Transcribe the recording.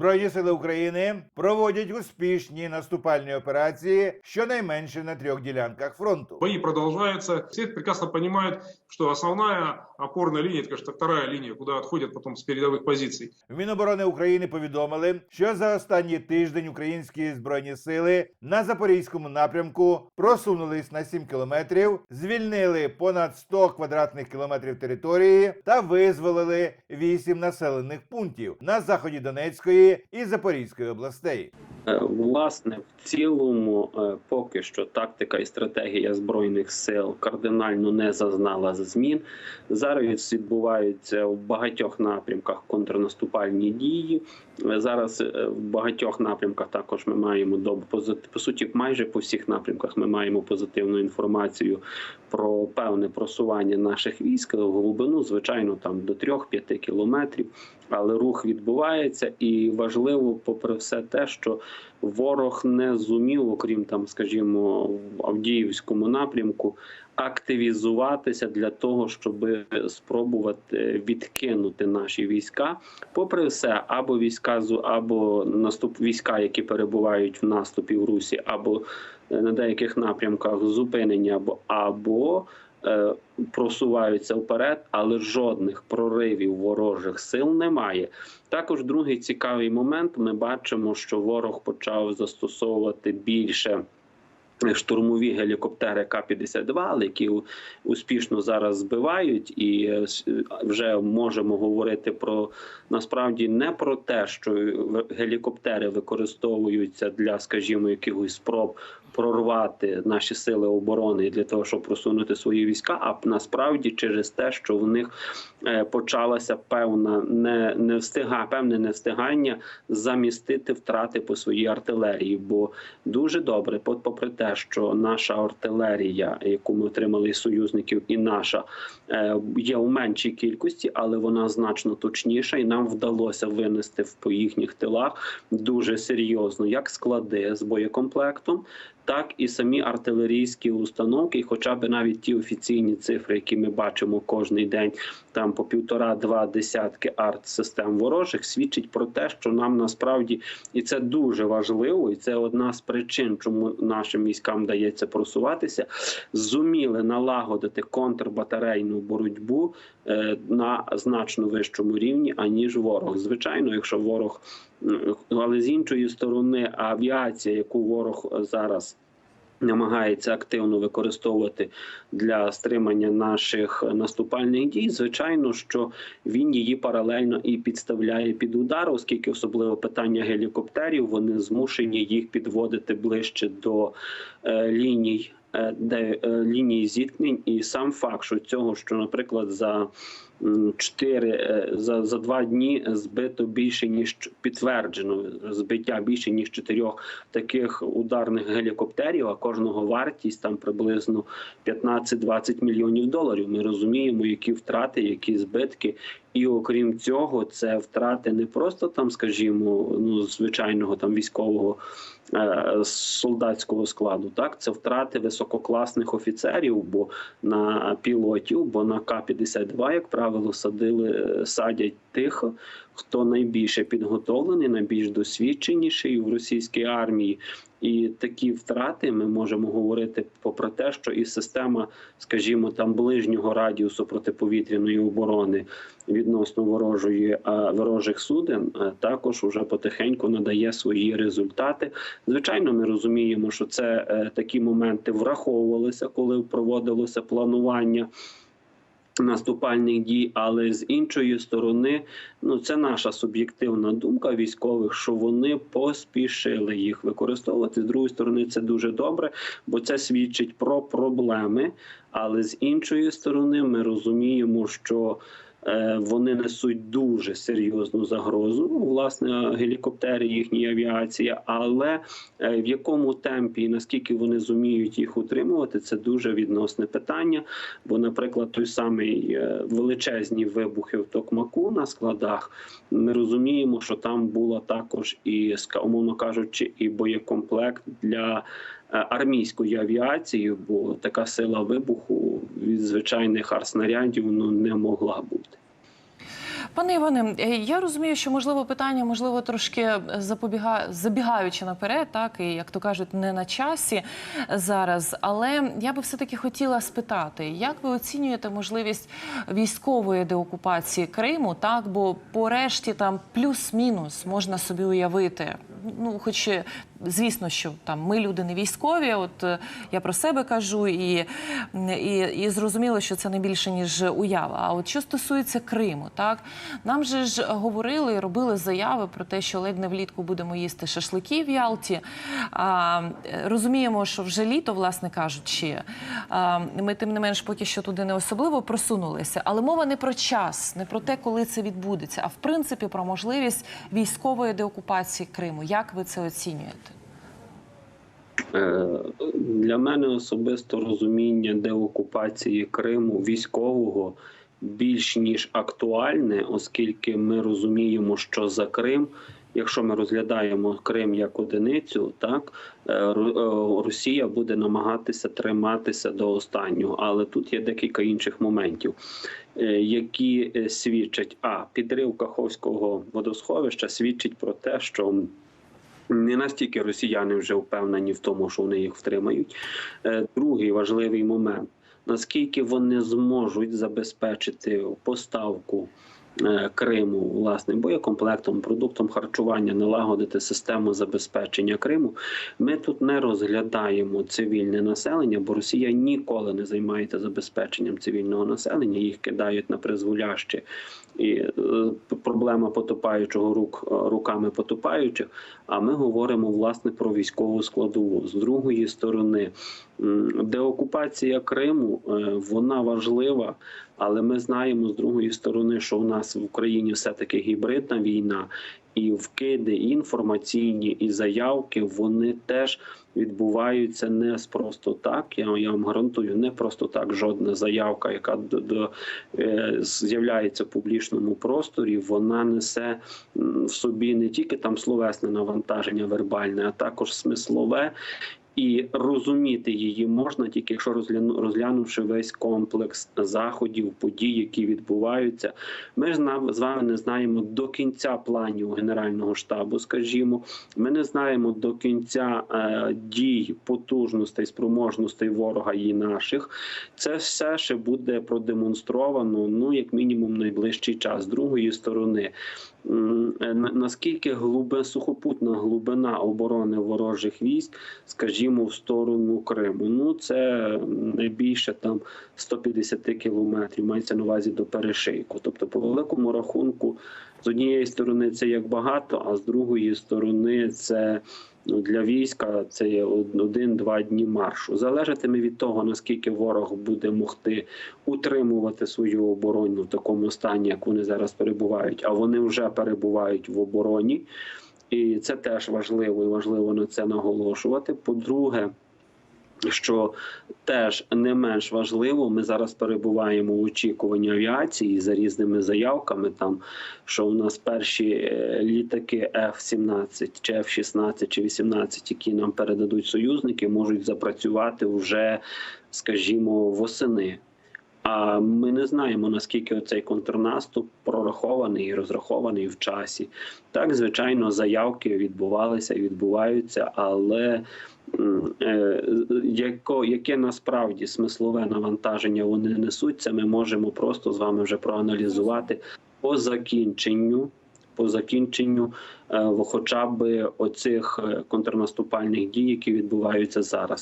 Збройні сили України проводять успішні наступальні операції щонайменше на трьох ділянках фронту. Бои продолжаются. Все прекрасно понимают, что основная опорная линия, это, конечно, вторая линия, куда отходят потом с передовых позиций. В Міноборони України повідомили, що за останній тиждень українські збройні сили на запорізькому напрямку просунулись на 7 кілометрів, звільнили понад 100 квадратних кілометрів території та визволили 8 населених пунктів на заході Донецької і Запорізької областей. Е, Власне, в цілому, е, поки що тактика і стратегія збройних сил кардинально не зазнала змін. Зараз відбуваються в багатьох напрямках контрнаступальні дії. Е, Зараз в багатьох напрямках також ми маємо до по суті, майже по всіх напрямках ми маємо позитивну інформацію про певне просування наших військ в глибину, звичайно, там до 3-5 кілометрів. Але рух відбувається, і важливо, попри все те, що ворог не зумів, окрім там, скажімо, в Авдіївському напрямку, активізуватися для того, щоб спробувати відкинути наші війська. Попри все, або війська або наступ війська, які перебувають в наступі в Русі, або е, на деяких напрямках зупинені, або або просуваються вперед, але жодних проривів ворожих сил немає. Також другий цікавий момент. Ми бачимо, що ворог почав застосовувати більше. Штурмові гелікоптери К-52, але які успішно зараз збивають, і е, вже можемо говорити про насправді не про те, що гелікоптери використовуються для, скажімо, якихось спроб прорвати наші сили оборони для того, щоб просунути свої війська, а насправді через те, що в них е, почалася певна не, не встига, певне невстигання замістити втрати по своїй артилерії. Бо дуже добре, попри те, що наша артилерія, яку ми отримали союзників, і наша е, є у меншій кількості, але вона значно точніша, і нам вдалося винести по їхніх тилах дуже серйозно як склади з боєкомплектом. Так і самі артилерійські установки, і хоча б навіть ті офіційні цифри, які ми бачимо кожний день, там по півтора-два десятки арт-систем ворожих, свідчить про те, що нам насправді і це дуже важливо, і це одна з причин, чому нашим військам дається просуватися, зуміли налагодити контрбатарейну боротьбу е, на значно вищому рівні, аніж ворог. Звичайно, якщо ворог, але з іншої сторони, авіація, яку ворог зараз. Намагається активно використовувати для стримання наших наступальних дій. Звичайно, що він її паралельно і підставляє під удар, оскільки особливо питання гелікоптерів вони змушені їх підводити ближче до е, ліній, е, де е, лінії зіткнень, і сам факт, що цього, що, наприклад, за м, чотири е, за, за два дні збито більше ніж підтверджено збиття більше ніж чотирьох таких ударних гелікоптерів, а кожного вартість там приблизно 15-20 мільйонів доларів. Ми розуміємо, які втрати, які збитки. І окрім цього, це втрати не просто там, скажімо, ну звичайного там військового е, солдатського складу. Так, це втрати висококласних офіцерів, бо на пілотів, бо на К-52, як правило, садили е, садять тих, хто найбільше підготовлений, найбільш досвідченіший в російській армії. І такі втрати ми можемо говорити попри те, що і система, скажімо, там ближнього радіусу протиповітряної оборони відносно ворожої ворожих суден також уже потихеньку надає свої результати. Звичайно, ми розуміємо, що це е, такі моменти враховувалися, коли проводилося планування. Наступальних дій, але з іншої сторони, ну це наша суб'єктивна думка військових, що вони поспішили їх використовувати. З другої сторони, це дуже добре, бо це свідчить про проблеми. Але з іншої сторони, ми розуміємо, що вони несуть дуже серйозну загрозу. Власне, гелікоптери, їхні авіація, але е, в якому темпі і наскільки вони зуміють їх утримувати, це дуже відносне питання. Бо, наприклад, той самий е, величезні вибухи в Токмаку на складах, ми розуміємо, що там була також і умовно кажучи, і боєкомплект для е, армійської авіації, бо така сила вибуху від звичайних артснарядів ну не могла бути. Пане Іване, е, я розумію, що можливо питання, можливо, трошки запобіга... забігаючи наперед, так і як то кажуть, не на часі зараз. Але я би все таки хотіла спитати, як ви оцінюєте можливість військової деокупації Криму? Так, бо по решті там плюс-мінус можна собі уявити. Ну, хоч звісно, що там ми люди не військові. От е, я про себе кажу, і, і, і зрозуміло, що це не більше ніж уява. А от що стосується Криму, так нам же ж говорили і робили заяви про те, що ледь не влітку будемо їсти шашлики в Ялті. А, розуміємо, що вже літо, власне кажучи, а, ми тим не менш поки що туди не особливо просунулися. Але мова не про час, не про те, коли це відбудеться, а в принципі про можливість військової деокупації Криму. Як ви це оцінюєте? Е, Для мене особисто розуміння деокупації Криму військового більш ніж актуальне, оскільки ми розуміємо, що за Крим, якщо ми розглядаємо Крим як одиницю, так е, е, Росія буде намагатися триматися до останнього. Але тут є декілька інших моментів, які свідчать, а підрив Каховського водосховища свідчить про те, що не настільки росіяни вже впевнені в тому, що вони їх втримають. Е, Другий важливий момент: наскільки вони зможуть забезпечити поставку Криму власне боєкомплектом, продуктом харчування, налагодити систему забезпечення Криму. Ми тут не розглядаємо цивільне населення, бо Росія ніколи не займається забезпеченням цивільного населення. Їх кидають на призволяще. І е, проблема потопаючого рук е, руками потопаючих. А ми говоримо власне про військову складову. З другої сторони, деокупація Криму е, вона важлива, але ми знаємо з другої сторони, що у нас в Україні все таки гібридна війна, і вкиди і інформаційні і заявки вони теж відбуваються не просто так. Я, я вам гарантую, не просто так. Жодна заявка, яка до, до е, з'являється в публічному просторі, вона несе в собі не тільки там словесне навантаження вербальне, а також смислове. І розуміти її можна тільки якщо розгляну, розглянувши весь комплекс заходів, подій, які відбуваються. Ми ж з вами не знаємо до кінця планів Генерального штабу. Скажімо, ми не знаємо до кінця е, дій, потужностей, спроможностей ворога і наших. Це все ще буде продемонстровано, ну як мінімум, найближчий час. З другої сторони, е, на- наскільки глубе сухопутна глибина оборони ворожих військ, скажімо, в сторону Криму. Ну це найбільше там 150 кілометрів, мається на увазі до перешийку. Тобто, по великому рахунку, з однієї сторони це як багато, а з другої сторони це. Ну, для війська це є один-два дні маршу. Залежатиме від того, наскільки ворог буде могти утримувати свою оборону в такому стані, як вони зараз перебувають. А вони вже перебувають в обороні, і це теж важливо і важливо на це наголошувати. По-друге, що теж не менш важливо, ми зараз перебуваємо в очікуванні авіації за різними заявками. Там що у нас перші е, літаки F-17 чи F-16 чи 18, які нам передадуть союзники, можуть запрацювати вже, скажімо, восени. Ми не знаємо наскільки цей контрнаступ прорахований і розрахований в часі. Так, звичайно, заявки відбувалися і відбуваються, але е, яке насправді смислове навантаження вони несуть, це ми можемо просто з вами вже проаналізувати по закінченню. По закінченню е, хоча б оцих е, контрнаступальних дій, які відбуваються зараз.